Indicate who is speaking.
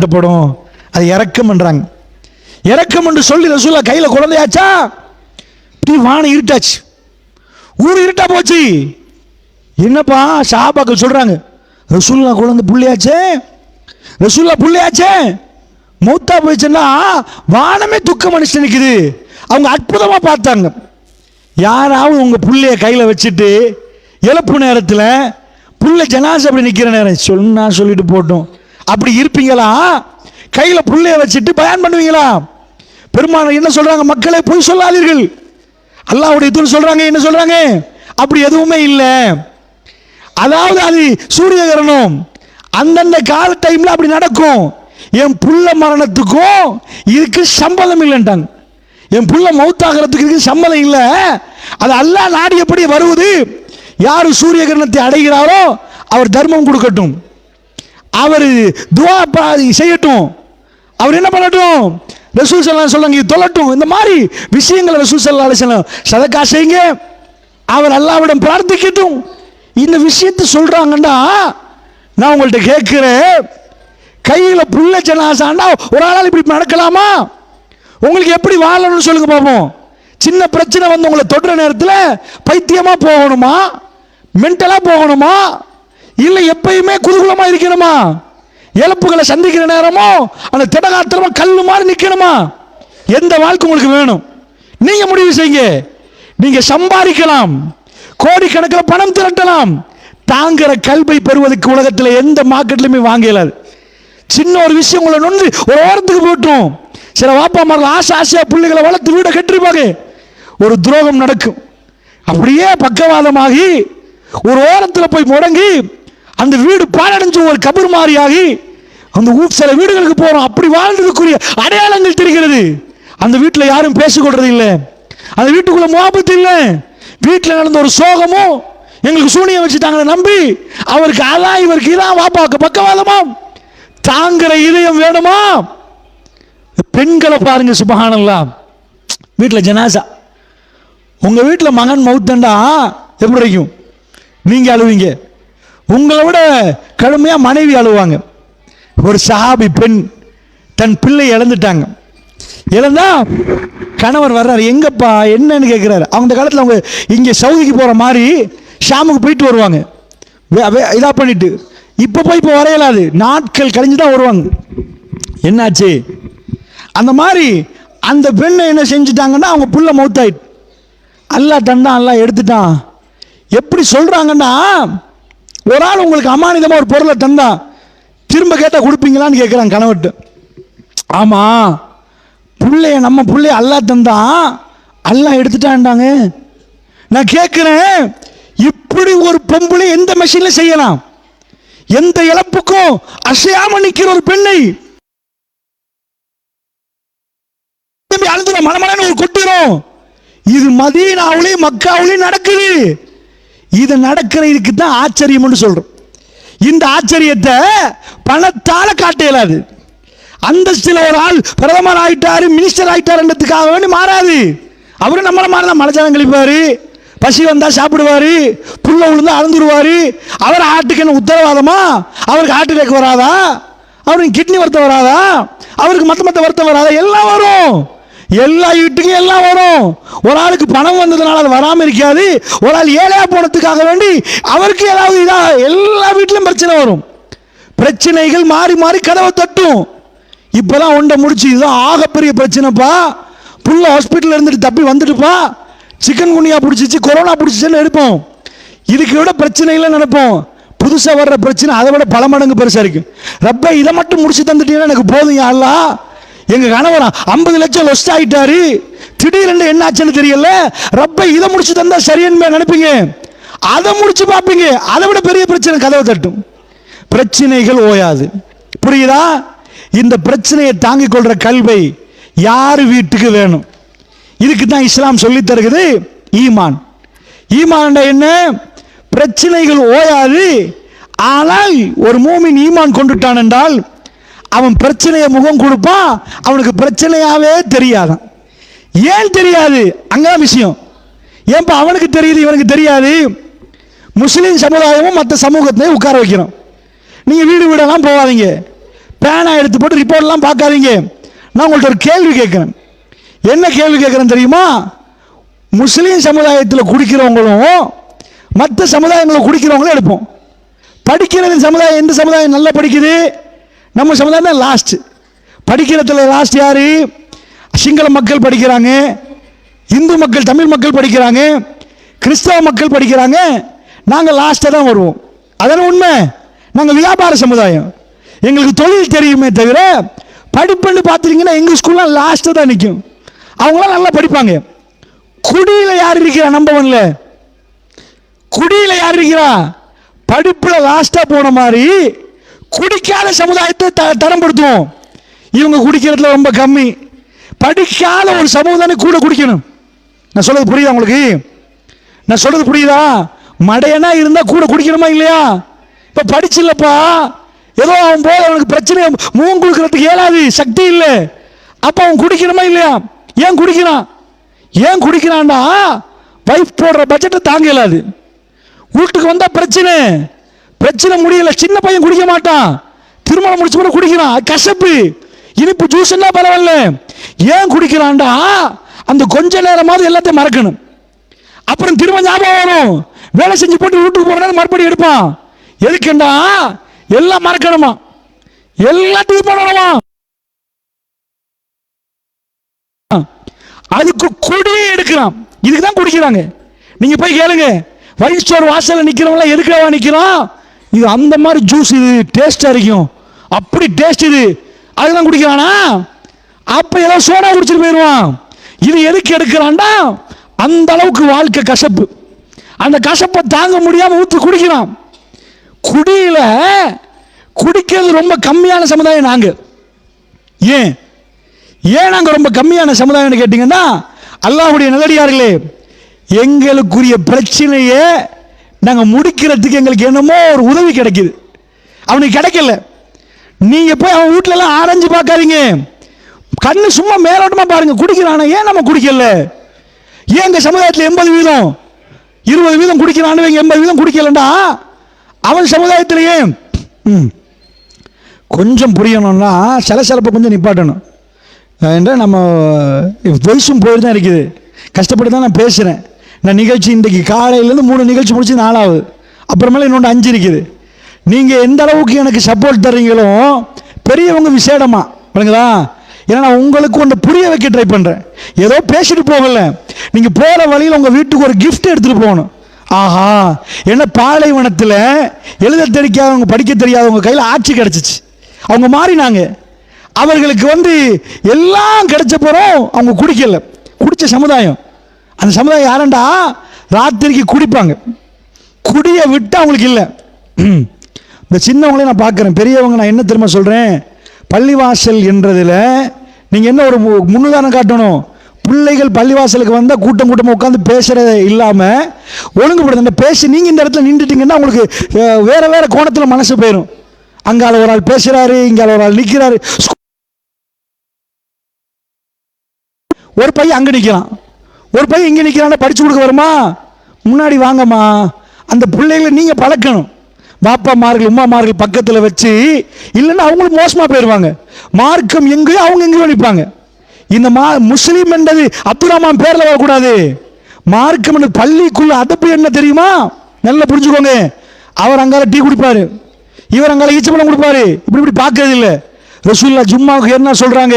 Speaker 1: கட்டப்படும் அது இறக்கம்ன்றாங்க இறக்கம் என்று சொல்லி ரசூலா கையில் குழந்தையாச்சா? இப்படி வானம் இருட்டாச்சு. ஊர் இருட்டா போச்சு. என்னப்பா ஷாபாக்கள் சொல்கிறாங்க ரசூல்லா குழந்தை புள்ளையாச்சே? ரசூல்லா புள்ளையாச்சே? மௌத்தா போயிடுச்சுன்னா வானமே துக்க மனுஷன் நிற்குது அவங்க அற்புதமாக பார்த்தாங்க. யாராவது உங்கள் புள்ளைய கையில் வச்சுட்டு எழுப்பு நேரத்தில் புள்ள ஜனாசை அப்படி நிற்கிற நேரம் சொன்னா சொல்லிட்டு போட்டோம். அப்படி இருப்பீங்களா? கையில் புள்ளைய வச்சுட்டு பயன் பண்ணுவீங்களா? பெருமாள் என்ன சொல்றாங்க? மக்களை பொய் சொல்லாதீர்கள். அல்லாவுடைய தூள் சொல்றாங்க என்ன சொல்றாங்க? அப்படி எதுவுமே இல்லை. அதாவது அது சூரிய கிரணம் அந்தந்த கால டைம்ல அப்படி நடக்கும். என் புள்ள மரணத்துக்கும் இதுக்கு சம்பளம் இல்லைன்ட்டாங்க. என் புள்ள மௌத்தாகிறதுக்கு இதுக்கு சம்பளம் இல்லை. அது அல்லாஹ் எப்படி வருவது? யார் சூரிய கிரணத்தை அடைகிறாரோ அவர் தர்மம் கொடுக்கட்டும். அவர் துவா பா- செய்யட்டும். அவர் என்ன பண்ணட்டும்? ரசூல் சல்லா சொல்லுங்க தொல்லட்டும் இந்த மாதிரி விஷயங்களை ரசூல் சல்லா அலிஸ்லாம் சதக்கா செய்யுங்க. அவர் அல்லாவிடம் பிரார்த்திக்கட்டும். இந்த விஷயத்தை சொல்கிறாங்கன்னா நான் உங்கள்கிட்ட கேட்குறேன். கையில் புள்ள ஜனாசாண்டா ஒரு ஆளால் இப்படி நடக்கலாமா? உங்களுக்கு எப்படி வாழணும்னு சொல்லுங்க பார்ப்போம் சின்ன பிரச்சனை வந்து உங்களை தொடுற நேரத்தில் பைத்தியமாக போகணுமா? மென்டலாக போகணுமா? இல்லை எப்பயுமே குருகுலமாக இருக்கணுமா? இழப்புகளை சந்திக்கிற நேரமோ அந்த திடகாத்திரமா கல் மாதிரி நிற்கணுமா? எந்த வாழ்க்கை உங்களுக்கு வேணும்? நீங்கள் முடிவு செய்யுங்க. நீங்கள் சம்பாதிக்கலாம். கோடிக்கணக்கில் பணம் திரட்டலாம். தாங்கிற கல்வை பெறுவதற்கு உலகத்தில் எந்த மார்க்கெட்லையுமே வாங்க சின்ன ஒரு விஷயம் உங்களை நொந்து ஒரு ஓரத்துக்கு போட்டும். சில வாப்பா மாதிரி ஆசை ஆசையாக பிள்ளைகளை வளர்த்து வீடை கட்டிருப்பாங்க. ஒரு துரோகம் நடக்கும். அப்படியே பக்கவாதமாகி ஒரு ஓரத்தில் போய் முடங்கி அந்த வீடு பாழடைஞ்சு ஒரு கபர் மாறியாகி அந்த ஊர் சில வீடுகளுக்கு போகிறோம் அப்படி வாழ்ந்ததுக்குரிய அடையாளங்கள் தெரிகிறது. அந்த வீட்டில் யாரும் பேசிக்கொள்றது இல்லை. அந்த வீட்டுக்குள்ள முகாபத்து இல்லை. வீட்டில் நடந்த ஒரு சோகமும் எங்களுக்கு சூனியம் வச்சுட்டாங்கன்னு நம்பி அவருக்கு அதான் இவருக்கு இதான் வாப்பாக்கு பக்கவாதமாம் தாங்கிற இதயம் வேணுமா? பெண்களை பாருங்க சுபஹானல்லா வீட்டில் ஜனாசா. உங்கள் வீட்டில் மகன் மவுத்தண்டா எப்படி இருக்கும் நீங்கள் அழுவீங்க. உங்களை விட கடுமையாக மனைவி அழுவாங்க. ஒரு சஹாபி பெண் தன் பிள்ளை இழந்துட்டாங்க. இழந்தா கணவர் வர்றாரு எங்கப்பா என்னன்னு கேட்குறாரு அவங்க காலத்தில் அவங்க இங்கே சவுதிக்கு போகிற மாதிரி ஷாமுக்கு போயிட்டு வருவாங்க. இதாக பண்ணிட்டு. இப்போ போய் இப்போ வரையலாது. நாட்கள் கழிஞ்சு தான் வருவாங்க. என்னாச்சு? அந்த மாதிரி அந்த பெண்ணை என்ன செஞ்சுட்டாங்கன்னா அவங்க புள்ள மௌத்தாயிட்டு அல்லா தண்டான் எல்லாம் எடுத்துட்டான். எப்படி சொல்கிறாங்கன்னா ஒரு ஆள் உங்களுக்கு அமானிதமாக ஒரு பொருளை தந்தா திரும்ப கேட்டால் கொடுப்பீங்களான்னு கேட்குறாங்க கணவர்கிட்ட. ஆமாம் பிள்ளைய நம்ம பிள்ளைய அல்லா தந்தான் அல்லாஹ் எடுத்துட்டான்டாங்க. நான் கேட்குறேன் இப்படி ஒரு பொம்பளை எந்த மெஷினில் செய்யலாம்? எந்த இழப்புக்கும் அசையாம நிற்கிற ஒரு பெண்ணை திரும்பி அழுதுற மனமனு ஒரு கொட்டிரும் இது மதீனாவுலயும் மக்காவுலயும் நடக்குது. இது நடக்கிற இதுக்கு தான் ஆச்சரியம்னு சொல்கிறோம் இந்த ஆச்சரியத்தை பணத்தால் காட்ட இயலாது. அந்தஸ்தில் ஒரு ஆள் பிரதமர் ஆகிட்டார் மினிஸ்டர் ஆயிட்டாருன்றதுக்காக வேண்டி மாறாது. அவரும் நம்மளை மாதிரி தான் மலைச்சாரம் கழிப்பார். பசி வந்தால் சாப்பிடுவாரு புல்ல விழுந்து அழுந்துருவாரு அவர் ஆட்டுக்கு என்ன உத்தரவாதமா? அவருக்கு ஹார்ட் அட்டாக் வராதா? அவருக்கு கிட்னி வருத்தம் வராதா? அவருக்கு மற்ற மற்ற வருத்தம் வராதா? எல்லாம் வரும். எல்லா வீட்டுக்கும் எல்லாம் வரும். ஒரு ஆளுக்கு பணம் வந்ததுனால அது வராமல் இருக்காது. ஒரு ஆள் ஏழையாக போனதுக்காக வேண்டி அவருக்கு ஏதாவது இதாக எல்லா வீட்லயும் பிரச்சனை வரும். பிரச்சனைகள் மாறி மாறி கதவை தட்டும். இப்போதான் ஒன்றை முடிச்சு இதுதான் ஆகப்பெரிய பிரச்சனைப்பா. புள்ள ஹாஸ்பிட்டலில் இருந்துட்டு தப்பி வந்துட்டுப்பா. சிக்கன் குனியா பிடிச்சிச்சு கொரோனா பிடிச்சிச்சுன்னு எடுப்போம். இதுக்கு விட பிரச்சனைகளை நினைப்போம். புதுசாக வர்ற பிரச்சனை அதை விட பல மடங்கு பெருசாக இருக்கு. ரப்ப இதை மட்டும் முடிச்சு தந்துட்டீங்கன்னா எனக்கு போதும் யா எங்கள் எங்க ஐம்பது லட்சம் லொஸ்ட் ஆயிட்டாரு. திடீரென்று என்ன ஆச்சுன்னு தெரியல. ரப்பை இதை முடிச்சு தந்தா சரின்னு நினைப்பீங்க. அதை முடிச்சு பார்ப்பீங்க. அதை விட பெரிய பிரச்சனை கதவை தட்டும். பிரச்சனைகள் ஓயாது. புரியுதா? இந்த பிரச்சனையை தாங்கிக் கொள்ற கல்வை யார் வீட்டுக்கு வேணும்? இதுக்கு தான் இஸ்லாம் சொல்லி தருகிறது ஈமான். ஈமான் என்ன? பிரச்சனைகள் ஓயாது. ஆனால் ஒரு மூமின் ஈமான் கொண்டுட்டான் என்றால் அவன் பிரச்சனையை முகம் கொடுப்பான் அவனுக்கு பிரச்சனையாகவே தெரியாதான். ஏன் தெரியாது? அங்கதான் விஷயம். ஏன்பா அவனுக்கு தெரியுது இவனுக்கு தெரியாது? முஸ்லீம் சமுதாயமும் மற்ற சமூகத்தையும் உட்கார வைக்கிறோம் நீங்கள் வீடு வீடெல்லாம் போகாதீங்க. பேனா எடுத்து போட்டு ரிப்போர்ட்லாம் பார்க்காதீங்க. நான் உங்கள்கிட்ட ஒரு கேள்வி கேட்குறேன். என்ன கேள்வி கேட்குறேன் தெரியுமா? முஸ்லீம் சமுதாயத்தில் குடிக்கிறவங்களும் மற்ற சமுதாயங்களை குடிக்கிறவங்களும் எடுப்போம். படிக்கிறது சமுதாயம் எந்த சமுதாயம் நல்லா படிக்குது? நம்ம சமுதாயம் தான் லாஸ்ட் படிக்கிறதுல லாஸ்ட் யாரு? சிங்கள மக்கள் படிக்கிறாங்க. இந்து மக்கள் தமிழ் மக்கள் படிக்கிறாங்க. கிறிஸ்தவ மக்கள் படிக்கிறாங்க. நாங்கள் லாஸ்ட்டாக தான் வருவோம். அதான உண்மை? நாங்கள் வியாபார சமுதாயம். எங்களுக்கு தொழில் தெரியுமே தவிர படிப்புன்னு பார்த்துட்டீங்கன்னா எங்கள் ஸ்கூல்லாம் லாஸ்ட்டாக தான் நிற்கும் அவங்களாம் நல்லா படிப்பாங்க. குடியில் யார் இருக்கிறா நம்பர் ஒன்ல குடியில் யார் இருக்கிறா? படிப்பில் லாஸ்ட்டாக போன மாதிரி குடிக்காத சமுதாயத்தை த தரப்படுத்துவோம். இவங்க குடிக்கிறதுல ரொம்ப கம்மி. படிக்காத ஒரு சமுதாயம் கூட குடிக்கணும். நான் சொல்கிறது புரியுதா உங்களுக்கு? நான் சொல்கிறது புரியுதா? மடையனா இருந்தால் கூட குடிக்கணுமா இல்லையா? இப்போ படிச்சில்லப்பா. ஏதோ அவன் போது அவனுக்கு பிரச்சனை முகம் கொடுக்கறதுக்கு இயலாது சக்தி இல்லை. அப்போ அவன் குடிக்கணுமா இல்லையா? ஏன் குடிக்கிறான்? ஏன் குடிக்கிறான்டா வைஃப் போடுற பட்ஜெட்டை தாங்க இயலாது. வீட்டுக்கு வந்தால் பிரச்சனை. பிரச்சனை முடியல சின்ன பையன் குடிக்க மாட்டான். திருமணம் முடிச்சு கூட குடிக்கிறான் கசப்பு. இனிப்பு ஜூஸ் என்ன பரவாயில்ல. ஏன் குடிக்கிறான்டா? அந்த கொஞ்ச நேரமாவது எல்லாத்தையும் மறக்கணும். அப்புறம் திரும்ப ஞாபகம் வரும் வேலை செஞ்சு போட்டு வீட்டுக்கு போன மறுபடியும் எடுப்பான். எதுக்குண்டா? எல்லாம் மறக்கணுமா? எல்லாத்தையும் பண்ணணுமா அதுக்கு கொடியே எடுக்கிறான். இதுக்கு தான் குடிக்கிறாங்க. நீங்க போய் கேளுங்க. வைன் ஸ்டோர் வாசல்ல நிக்கிறவங்களாம் எதுக்காக நிக்கிறான் இது அந்த மாதிரி ஜூஸ் இது டேஸ்ட்டாக இருக்கும். அப்படி டேஸ்ட் இது. அதுதான் குடிக்கிறானா? அப்போ ஏதோ சோடா குடிச்சிட்டு போயிடுவான். இது எதுக்கு எடுக்கிறான்டா அந்த அளவுக்கு வாழ்க்கை கசப்பு. அந்த கசப்பை தாங்க முடியாமல் ஊற்றி குடிக்கிறான். குடியில குடிக்கிறது ரொம்ப கம்மியான சமுதாயம் நாங்கள் ஏன்? ஏன் நாங்கள் ரொம்ப கம்மியான சமுதாயம்னு கேட்டிங்கன்னா அல்லாஹுடைய நல்லடியார்களே எங்களுக்குரிய பிரச்சனையை நாங்கள் முடிக்கிறதுக்கு எங்களுக்கு என்னமோ ஒரு உதவி கிடைக்குது. அவனுக்கு கிடைக்கல. நீங்கள் போய் அவன் வீட்டிலலாம் ஆரஞ்சு பார்க்காதீங்க. கண்ணு சும்மா மேலோட்டமாக பாருங்கள் குடிக்கிறானா ஏன் நம்ம குடிக்கல? ஏன் எங்கள் சமுதாயத்தில் எண்பது வீதம்? இருபது வீதம் குடிக்கிறானு எண்பது வீதம் குடிக்கலண்டா? அவன் சமுதாயத்திலேயே ம், கொஞ்சம் புரியணும்னா சிலப்பை கொஞ்சம் நிப்பாட்டணும். என்ற நம்ம வயசும் போயிட்டு தான் இருக்குது. கஷ்டப்பட்டு தான் நான் பேசுகிறேன் நான் நிகழ்ச்சி இன்றைக்கு காலையிலேருந்து மூணு நிகழ்ச்சி முடிச்சு நாலாவது. அப்புறமேல இன்னொன்று அஞ்சு இருக்குது. நீங்கள் எந்த அளவுக்கு எனக்கு சப்போர்ட் தர்றீங்களோ பெரியவங்க விசேடமா விளங்குதா? ஏன்னா நான் உங்களுக்கு ஒன்று புரிய வைக்க ட்ரை பண்ணுறேன் ஏதோ பேசிட்டு போகல நீங்கள் போகிற வழியில் உங்கள் வீட்டுக்கு ஒரு கிஃப்ட் எடுத்துகிட்டு போகணும். ஆஹா என்ன பாலைவனத்தில் எழுத தெரிக்காதவங்க படிக்க தெரியாதவங்க கையில் ஆட்சி கிடச்சிச்சு. அவங்க மாறினாங்க. அவர்களுக்கு வந்து எல்லாம் கிடைச்ச போகிறோம் அவங்க குடிக்கல. குடிச்ச சமுதாயம். அந்த சமுதாயம் யாரண்டா? ராத்திரிக்கு குடிப்பாங்க. குடியை விட்டு அவங்களுக்கு இல்லை. இந்த சின்னவங்களையும் நான் பார்க்குறேன். பெரியவங்க நான் என்ன திரும்ப சொல்கிறேன் பள்ளிவாசல் என்றதில் நீங்கள் என்ன ஒரு மு- முன்னுதாரணம் காட்டணும்? பிள்ளைகள் பள்ளிவாசலுக்கு வந்தால் கூட்டம் கூட்டமாக உட்காந்து பேசுகிறது இல்லாமல் ஒழுங்குபடுத்த பேசி நீங்கள் இந்த இடத்துல நின்றுட்டிங்கன்னா உங்களுக்கு வேறு வேறு கோணத்தில் மனசு போயிடும் அங்கால ஒரு ஆள் பேசுகிறாரு இங்கால ஒரு ஆள் நிற்கிறாரு ஒரு பையன் அங்கே நிற்கிறான் ஒரு பையன் இங்கே நிற்கிறான்னா படிச்சு கொடுக்க வருமா? முன்னாடி வாங்கம்மா. அந்த பிள்ளைகளை நீங்கள் பழக்கணும். பாப்பாமார்கள் உமாமார்கள் பக்கத்தில் வச்சு இல்லைன்னா அவங்களும் மோசமாக போயிடுவாங்க மார்க்கம் எங்கேயோ அவங்க எங்கேயோ நிற்பாங்க இந்த மா முஸ்லீம் என்றது அப்துல் ரஹ்மான் பேரில் வரக்கூடாது. மார்க்கம் என்று பள்ளிக்குள்ள அதப்பு என்ன தெரியுமா? நல்லா புரிஞ்சுக்கோங்க. அவர் அங்கால டீ குடிப்பார். இவர் அங்கால ஈச்சப்படம் கொடுப்பாரு. இப்படி இப்படி பார்க்கறது இல்லை ரசூல்லா ஜும்மாவுக்கு என்ன சொல்கிறாங்க